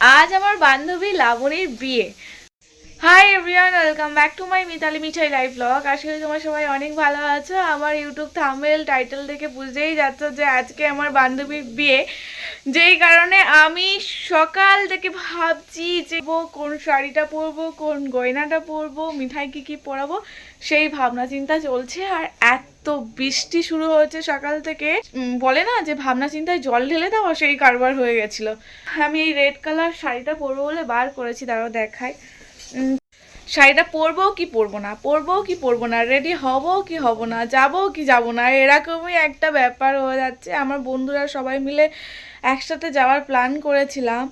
আজ আমার বান্ধবী লাবণীর বিয়ে। Hi everyone welcome back to my Mitali Mithai live blog আশা করি তোমার সবাই অনেক ভালো আছো। আমার ইউটিউব থাম্বেল টাইটেল দেখে বুঝেই যাচ্ছ যে আজকে আমার বান্ধবীর বিয়ে। যেই কারণে আমি সকাল থেকে ভাবছি যে কোন শাড়িটা পরবো, কোন গয়নাটা পরবো, মিঠাই কি কি পরাবো। সেই ভাবনা চিন্তা চলছে আর এত বৃষ্টি শুরু হয়েছে সকাল থেকে। বলে না যে ভাবনা চিন্তায় জল ঢেলে দেওয়া সেই কারবার হয়ে গেছিল। আমি এই রেড কালার শাড়িটা পরবো বলে বার করেছি, দাঁড়াও দেখায় শাড়িটা পরবো কি পরবো না? পরবো কি পরবো না? রেডি হব কি হব না? যাব কি যাব না? এরকমই একটা ব্যাপার হয়ে যাচ্ছে। আমার বন্ধুরা সবাই মিলে একসাথে যাওয়ার প্ল্যান করেছিলাম।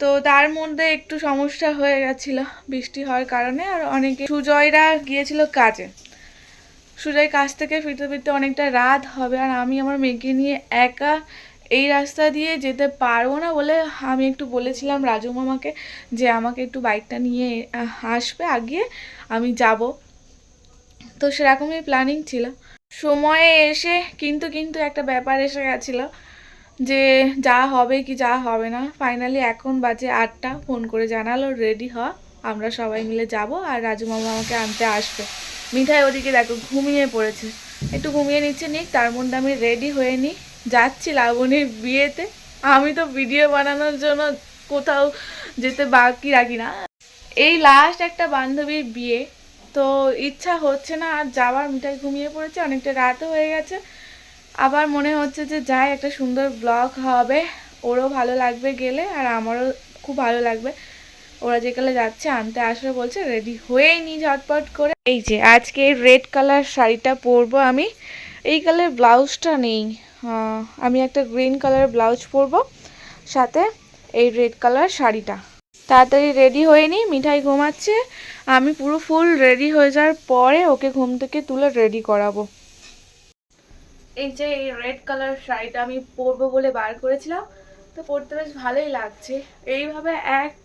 তো তার মধ্যে একটু সমস্যা হয়ে গেছিল বৃষ্টি হওয়ার কারণে, আর অনেকে সুজয়রা গিয়েছিল কাজে। সুজয় কাজ থেকে ফিরতে ফিরতে অনেকটা রাত হবে, আর আমি আমার মেয়েকে নিয়ে একা এই রাস্তা দিয়ে যেতে পারব না বলে আমি একটু বলেছিলাম রাজু মামাকে যে আমাকে একটু বাইকটা নিয়ে আসবে আগিয়ে, আমি যাব। তো সেরকমই প্ল্যানিং ছিল। সময়ে এসে কিন্তু কিন্তু একটা ব্যাপার এসে গেছিল। যে যা হবে কি যা হবে না ফাইনালি এখন বাজে আটটা, ফোন করে জানালো রেডি হ, আমরা সবাই মিলে যাব আর রাজু মামা আমাকে আনতে আসবে। মিঠাই ওদিকে দেখো ঘুমিয়ে পড়েছে। একটু ঘুমিয়ে নিচ্ছে, নিক, তার মধ্যে আমি রেডি হয়ে নিই। যাচ্ছি লাবণীর বিয়েতে। আমি তো ভিডিও বানানোর জন্য কোথাও যেতে বাকি রাখি না। এই লাস্ট একটা বান্ধবীর বিয়ে, তো ইচ্ছা হচ্ছে না, আর যাওয়ার, মিঠাই ঘুমিয়ে পড়েছে, অনেকটা রাতও হয়ে গেছে। আবার মনে হচ্ছে যে যাই, একটা সুন্দর ব্লগ হবে। ওরও ভালো লাগবে গেলে আর আমারও খুব ভালো লাগবে। ওরা যেকালে যাচ্ছে, আনতে আসবে বলছে, রেডি হয়েই নি ঝটপট করে। এই যে, আজকে রেড কালার শাড়িটা পরবো আমি। এই কালার ব্লাউজটা নেই। আমি একটা গ্রিন কালার ব্লাউজ পরবো। সাথে এই রেড কালার শাড়িটা। তাড়াতাড়ি রেডি হয়ে নি, মিঠাই ঘুমাচ্ছে। আমি পুরো ফুল রেডি হয়ে যাওয়ার পরে ওকে ঘুম থেকে তুলে রেডি করাবো। এই যে এই রেড কালার শাড়িটা আমি পরবো বলে বার করেছিলাম, তো পরতে বেশ ভালোই লাগছে। এইভাবে এক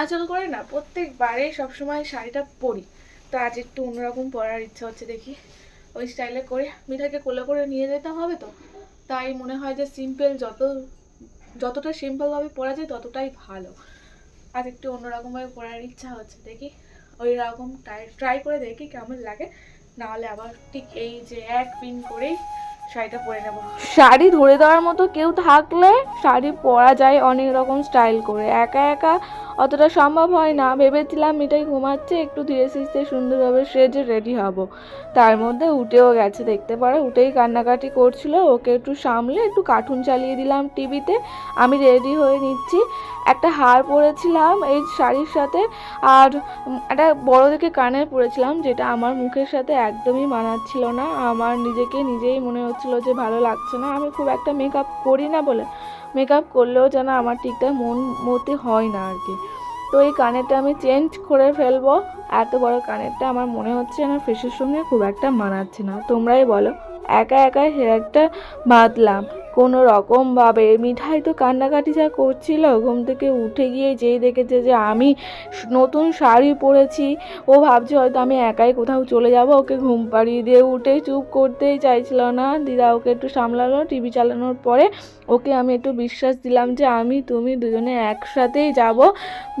আঁচল করে না, প্রত্যেকবারে সবসময় শাড়িটা পরি। তো আজ একটু অন্যরকম পরার ইচ্ছা হচ্ছে দেখি। ওই স্টাইলে করে, মিঠাকে কোলে করে নিয়ে যেতে হবে তো? তাই মনে হয় যে সিম্পল যত, যতটা সিম্পলভাবে পরা যায় ততটাই ভালো। আজ একটু অন্যরকমভাবে পরার ইচ্ছা হচ্ছে দেখি। ওই রকম ট্রাই ট্রাই করে দেখি কেমন লাগে। নাহলে আবার ঠিক এই যে এক পিন করেই শাড়িটা পরে নেব। শাড়ি ধরে দেওয়ার মতো কেউ থাকলে শাড়ি পরা যায় অনেক রকম স্টাইল করে। একা একা অতটা সম্ভব হয় না। ভেবেছিলাম মিঠাই ঘুমাচ্ছে, একটু ধীরে সিস্তে সুন্দরভাবে সেজে রেডি হব। তার মধ্যে উঠেও গেছে, দেখতে পারো উঠেই কান্নাকাটি করছিল। ওকে একটু সামলে একটু কার্টুন চালিয়ে দিলাম টিভিতে আমি রেডি হয়ে নিচ্ছি। একটা হার পরেছিলাম এই শাড়ির সাথে আর একটা বড় দেখে কানের পরেছিলাম, যেটা আমার মুখের সাথে একদমই মানাচ্ছিল না। আমার নিজেকে নিজেই মনে হচ্ছিল যে ভালো লাগছে না। আমি খুব একটা মেকআপ করি না বলে মেকআপ করলেও যেন আমার ঠিকঠাক মন মতে হয় না আর কি। তো এই কানেরটা আমি চেঞ্জ করে ফেলব। এত বড় কানেরটা আমার মনে হচ্ছে আমার ফেসের সঙ্গে খুব একটা মানাচ্ছে না। তোমরাই বলো, একা একা হেয়ারটা বাঁধলাম কোনো রকমভাবে মিঠাই তো কান্নাকাটি যা করছিল, ঘুম থেকে উঠে গিয়ে যেই দেখেছে যে আমি নতুন শাড়ি পরেছি, ও ভাবছে হয়তো আমি একাই কোথাও চলে যাব, ওকে ঘুম পাড়িয়ে দিয়ে উঠে চুপ করতেই চাইছিল না। দিদা ওকে একটু সামলালো, টিভি চালানোর পরে ওকে আমি একটু বিশ্বাস দিলাম যে আমি, তুমি দুজনে একসাথেই যাব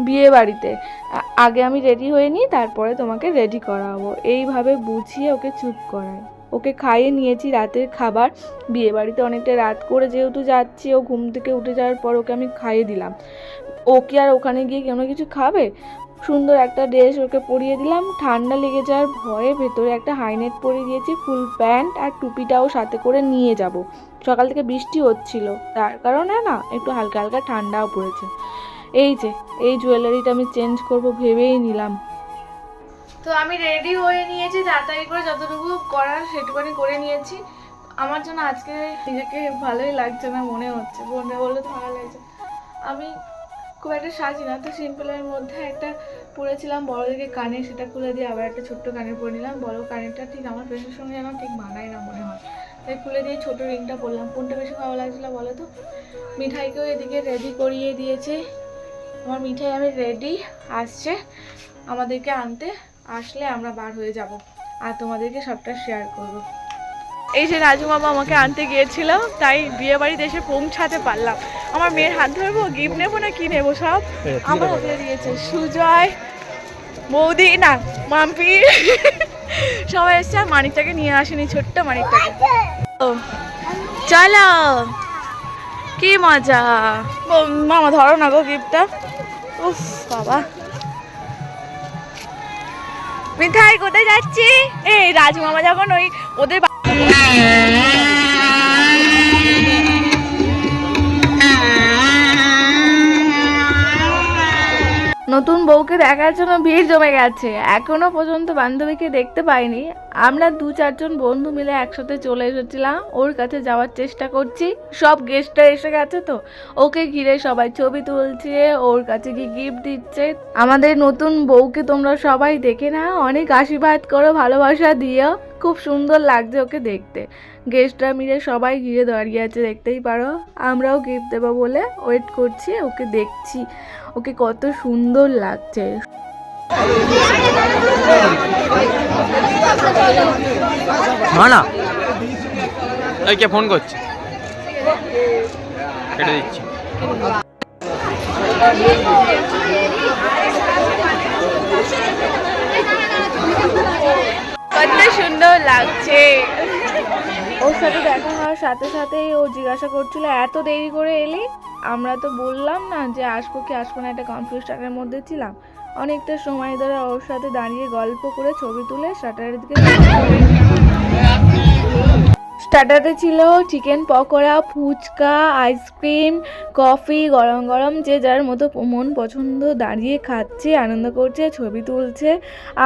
বিয়ে বাড়িতে। আগে আমি রেডি হয়ে নিই, তারপরে তোমাকে রেডি করাবো। এইভাবে বুঝিয়ে ওকে চুপ করায়। ওকে খাইয়ে নিয়েছি রাতের খাবার। বিয়ে বাড়িতে অনেকটা রাত করে যেহেতু যাচ্ছি, ও ঘুম থেকে উঠে যাওয়ার পর ওকে আমি খাইয়ে দিলাম। ও কি আর ওখানে গিয়ে কোনো কিছু খাবে? সুন্দর একটা ড্রেস ওকে পরিয়ে দিলাম। ঠান্ডা লেগে যাওয়ার ভয়ে ভেতরে একটা হাইনেট পরিয়ে দিয়েছি, ফুল প্যান্ট আর টুপিটাও সাথে করে নিয়ে যাব। সকাল থেকে বৃষ্টি হচ্ছিল, তার কারণে না একটু হালকা হালকা ঠান্ডাও পড়েছে। এই যে, এই জুয়েলারিটা আমি চেঞ্জ করব ভেবেই নিলাম। তো আমি রেডি হয়ে নিয়েছি, তাড়াতাড়ি করে যতটুকু করার সেটুকুনি করে নিয়েছি। আমার জন্য আজকে নিজেকে ভালোই লাগছে না মনে হচ্ছে। বোনরা বললে তো ভালো লাগছে। আমি খুব একটা সাজি না, তো সিম্পলের মধ্যে একটা পরেছিলাম বড় দিকে কানে, সেটা খুলে দিয়ে আবার একটা ছোট্ট কানের পরে নিলাম। বড় কানেরটা ঠিক আমার ফেসের সঙ্গে যেন ঠিক মানায় না মনে হয়। তাই খুলে দিয়ে ছোট রিংটা পরলাম কোনটা বেশি ভালো লাগছিল বলো তো? মিঠাইকেও এদিকে রেডি করিয়ে দিয়েছে। আমার মিঠাই আমি রেডি আসছে আমাদেরকে আনতে। আসলে আমরা বার হয়ে যাব আর তোমাদেরকে সবটা শেয়ার করব। এই যে রাজু মামা আমাকে আনতে গিয়েছিল তাই বিয়ে বাড়িতে এসে পৌঁছাতে পারলাম। আমার মেয়ের হাত ধরবো গিফট নেব না কি নেব সব? আমার হাতে দিয়েছে সুজয় বৌদি না মাম্পি। সবাই এসছে আর মানিকটাকে নিয়ে আসেনি ছোট্ট মানিকটাকে। ও, চলো কি মজা। মামা ধরো না গো গিফটটা উফ বাবা। মিঠাই কোথায় যাচ্ছি? এই রাজমামা যখন ওই ওদের নতুন বউকে দেখার জন্য ভিড় জমে গেছে। এখনও পর্যন্ত বান্ধবীকে দেখতে পাইনি। আমরা দু চারজন বন্ধু মিলে একসাথে চলে এসেছিলাম। ওর কাছে যাওয়ার চেষ্টা করছি। সব গেস্টরা এসে গেছে তো। ওকে ঘিরে সবাই ছবি তুলছে, ওর কাছে গিয়ে গিফট দিচ্ছে। আমাদের নতুন বউকে তোমরা সবাই দেখে না অনেক আশীর্বাদ করো, ভালোবাসা দিও। খুব সুন্দর লাগছে ওকে দেখতে। গেস্টরা মিলে সবাই ঘিরে দাঁড়িয়ে আছে, দেখতেই পারো। আমরাও গিফট দেবো বলে ওয়েট করছি, ওকে দেখছি। ওকে কত সুন্দর লাগছে। না এই কে ফোন করছে? কেটে দিচ্ছি। কত সুন্দর লাগছে। ওর সাথে দেখা হওয়ার সাথে সাথেই ও জিজ্ঞাসা করছিল এত দেরি করে এলি? আমরা তো বললাম না যে আসব কি আসব না একটা কনফিউশনের মধ্যে ছিলাম। অনেকটা সময় ধরে ওর সাথে দাঁড়িয়ে গল্প করে ছবি তুলে শাটারের দিকে স্টার্টারে ছিল chicken pakora, phuchka, ice cream, coffee, গরম গরম, যে যার মতো মন পছন্দ দাঁড়িয়ে খাচ্ছে, আনন্দ করছে, ছবি তুলছে।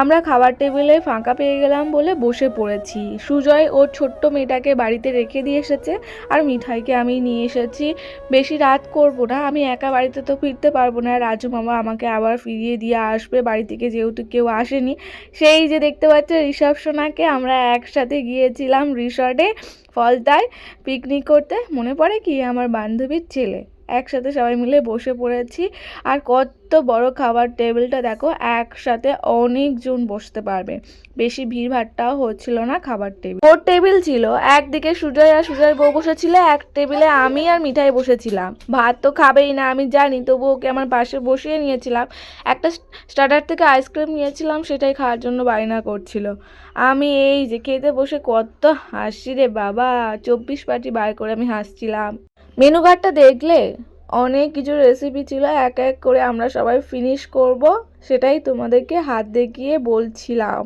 আমরা খাবার টেবিলে ফাঁকা পেয়ে গেলাম বলে বসে পড়েছি। সুজয় ওর ছোট্ট মেয়েটাকে বাড়িতে রেখে দিয়ে এসেছে আর মিঠাইকে আমি নিয়ে এসেছি। বেশি রাত করব না, আমি একা বাড়িতে তো ফিরতে পারব না। রাজু মামা আমাকে আবার ফিরিয়ে দিয়ে আসবে, বাড়ি থেকে যেহেতু কেউ আসেনি। সেই যে দেখতে পাচ্ছে রিসেপশনাকে আমরা একসাথে গিয়েছিলাম রিসর্টে। ফলতায় পিকনিক করতে মনে পড়ে কি? আমার বান্ধবীর ছেলে। একসাথে সবাই মিলে বসে পড়েছি। আর কত বড় খাবার টেবিলটা দেখো, একসাথে অনেকজন বসতে পারবে। বেশি ভিড় ভাট্টাও হচ্ছিল না খাবার টেবিল। ওর টেবিল ছিল, একদিকে সুজয় আর সুজয়ের বউ বসেছিল, এক টেবিলে আমি আর মিঠাই বসেছিলাম। ভাত তো খাবেই না, আমি জানি, তবু ওকে আমার পাশে বসিয়ে নিয়েছিলাম। একটা স্টার্টার থেকে আইসক্রিম নিয়েছিলাম, সেটাই খাওয়ার জন্য বায়না করছিল। আমি এই যে খেতে বসে কত হাসি রে বাবা, চব্বিশ পাটি বার করে আমি হাসছিলাম। মেনু কার্ডটা দেখলে অনেক কিছু রেসিপি ছিল এক এক করে আমরা সবাই ফিনিশ করব সেটাই তোমাদেরকে হাত দেখিয়ে বলছিলাম।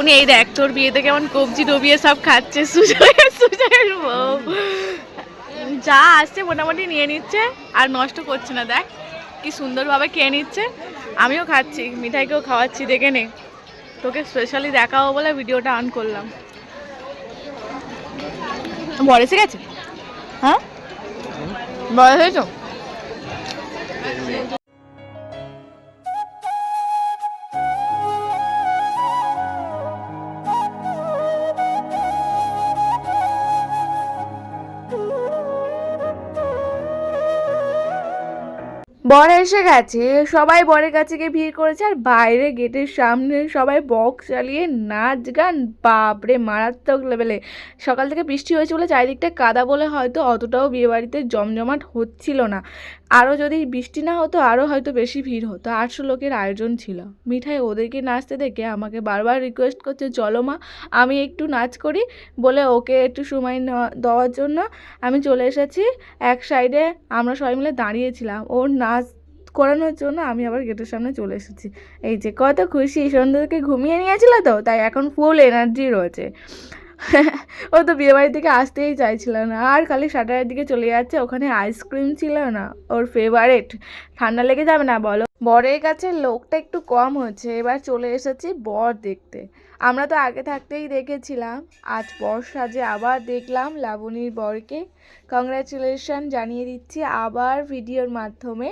উনি এই দেখ তোর বিয়েতে কেমন কবজি ডবিয়ে সব খাচ্ছে সুজয় সুজয়ের বউ। যা আসছে মোটামুটি নিয়ে নিচ্ছে আর নষ্ট করছে না দেখ কি সুন্দরভাবে খেয়ে নিচ্ছে। আমিও খাচ্ছি মিঠাইকেও খাওয়াচ্ছি দেখে নে। তোকে স্পেশালি দেখাবো বলে ভিডিওটা অন করলাম। বড় এসে গেছে? হ্যাঁ? বড় হয়েছো? বর এসে গেছে, সবাই বরের কাছে গিয়ে ভিড় করেছে আর বাইরে গেটের সামনে সবাই বক্স চালিয়ে নাচ গান, বাপরে মারাত্মক লেভেলে সকাল থেকে বৃষ্টি হয়েছে বলে চারিদিকটা কাদা বলে হয়তো অতটাও বিয়েবাড়িতে জমজমাট হচ্ছিল না। আরও যদি বৃষ্টি না হতো আরও হয়তো বেশি ভিড় হতো। আটশো লোকের আয়োজন ছিল। মিঠাই ওদেরকে নাচতে দেখে আমাকে বারবার রিকোয়েস্ট করছে, চলো মা, আমি একটু নাচ করি। বলে ওকে একটু সময় দেওয়ার জন্য আমি চলে এসেছি। এক সাইডে আমরা সবাই মিলে দাঁড়িয়েছিলাম। ওর নাচ করানোর জন্য আমি আবার গেটের সামনে চলে এসেছি। এই যে, কত খুশি, সন্ধ্যাকে ঘুমিয়ে নিয়েছিল তো, তাই এখন ফুল এনার্জি রয়েছে। ও তো বিয়েবাড়ি থেকে আসতেই চাইছিল না, আর খালি শাটারের দিকে চলে যাচ্ছে, ওখানে আইসক্রিম ছিল না, ওর ফেভারেট ঠান্ডা লেগে যাবে না, বলো। বরের কাছে লোকটা একটু কম হচ্ছে, এবার চলে এসেছি বর দেখতে। আমরা তো আগে থাকতেই দেখেছিলাম, আজ বর সাজে আবার দেখলাম লাবণীর বরকে। কংগ্রাচুলেশন জানিয়ে দিচ্ছি আবার ভিডিওর মাধ্যমে।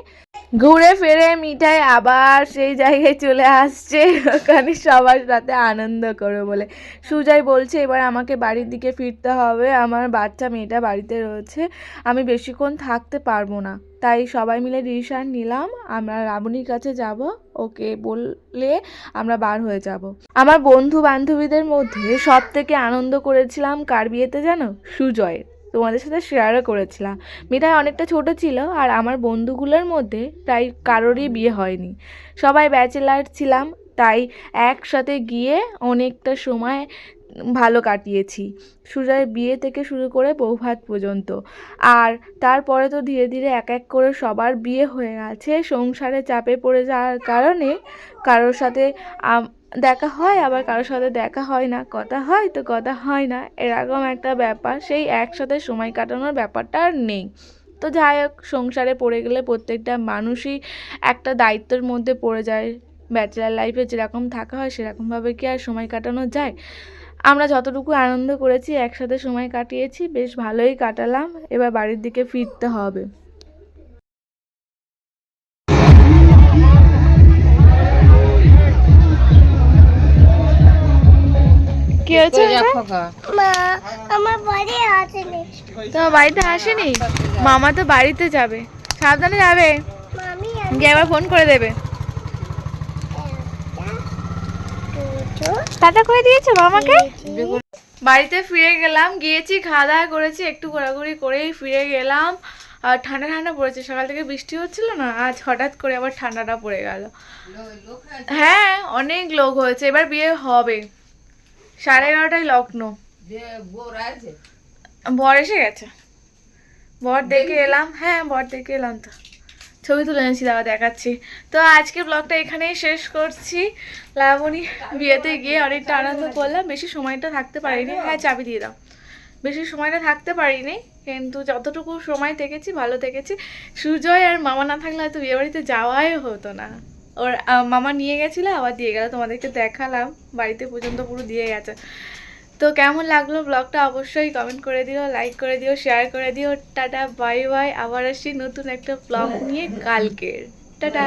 ঘুরে ফিরে মিঠাই আবার সেই জায়গায় চলে আসছে। ওখানে সবার সাথে আনন্দ করো বলে। সুজয় বলছে, এবার আমাকে বাড়ির দিকে ফিরতে হবে। আমার বাচ্চা মেয়েটা বাড়িতে রয়েছে। আমি বেশিক্ষণ থাকতে পারব না। তাই সবাই মিলে ডিসিশন নিলাম, আমরা রাবণীর কাছে যাব। ওকে বললে আমরা বার হয়ে যাব। আমার বন্ধু বান্ধবীদের মধ্যে সব থেকে আনন্দ করেছিলাম কার বিয়েতে জানো? সুজয়ের। তোমাদের সাথে শেয়ারও করেছিলাম। মেয়েটা অনেকটা ছোট ছিল আর আমার বন্ধুগুলোর মধ্যে প্রায় কারোরই বিয়ে হয়নি। সবাই ব্যাচেলার ছিলাম, তাই একসাথে গিয়ে অনেকটা সময় ভালো কাটিয়েছি। সুজয়ের বিয়ে থেকে শুরু করে বৌভাত পর্যন্ত। আর তারপরে তো ধীরে ধীরে এক এক করে সবার বিয়ে হয়ে গেছে। সংসারে চাপে পড়ে যাওয়ার কারণে কারোর সাথে দেখা হয়, আবার কারোর সাথে দেখা হয় না। কথা হয় তো কথা হয় না। এরকম একটা ব্যাপার। সেই একসাথে সময় কাটানোর ব্যাপারটা আর নেই। তো যাই হোক, সংসারে পড়ে গেলে প্রত্যেকটা মানুষই একটা দায়িত্বের মধ্যে পড়ে যায়। ব্যাচেলার লাইফে যেরকম থাকা হয়, সেরকমভাবে কি আর সময় কাটানো যায়? আমরা যতটুকু আনন্দ করেছি, একসাথে সময় কাটিয়েছি, বেশ ভালোই কাটালাম। এবার বাড়ির দিকে ফিরতে হবে। কি হয়েছে মা আমার বাড়ি আসেনি। তোমার বাড়িতে আসেনি? মামা তো বাড়িতে যাবে। সাবধানে যাবে। মামি গিয়ে আবার ফোন করে দেবে। টাটা করে দিয়েছ মামাকে? বাড়িতে ফিরে গেলাম গিয়েছি খাওয়া দাওয়া করেছি একটু ঘোরাঘুরি করেই ফিরে গেলাম। আর ঠান্ডা ঠান্ডা পড়েছে সকাল থেকে বৃষ্টি হচ্ছিল না আজ হঠাৎ করে আবার ঠান্ডাটা পড়ে গেল। হ্যাঁ অনেক লোক হয়েছে এবার বিয়ে হবে। সাড়ে এগারোটায় লগ্ন। বর এসে গেছে। বর দেখে এলাম। হ্যাঁ বর দেখে এলাম তো। ছবি তুলে এনেছি দাদা দেখাচ্ছি। তো আজকে ব্লগটা এখানেই শেষ করছি। লাবণী বিয়েতে গিয়ে অনেকটা আনন্দ করলাম। বেশি সময়টা থাকতে পারিনি। হ্যাঁ চাবি দিয়ে দাও। বেশি সময়টা থাকতে পারিনি কিন্তু যতটুকু সময় থেকেছি ভালো থেকেছি সুজয় আর মামা না থাকলে হয়তো বিয়ে বাড়িতে যাওয়াই হতো না। ওর মামা নিয়ে গেছিল, আবার দিয়ে গেল। তোমাদেরকে দেখালাম, বাড়িতে পর্যন্ত পুরো দিয়ে গেছে। তো কেমন লাগল ব্লগটা অবশ্যই কমেন্ট করে দিও লাইক করে দিও শেয়ার করে দিও। টাটা বাই বাই আবার আসি নতুন একটা ব্লগ নিয়ে কালকের। টাটা।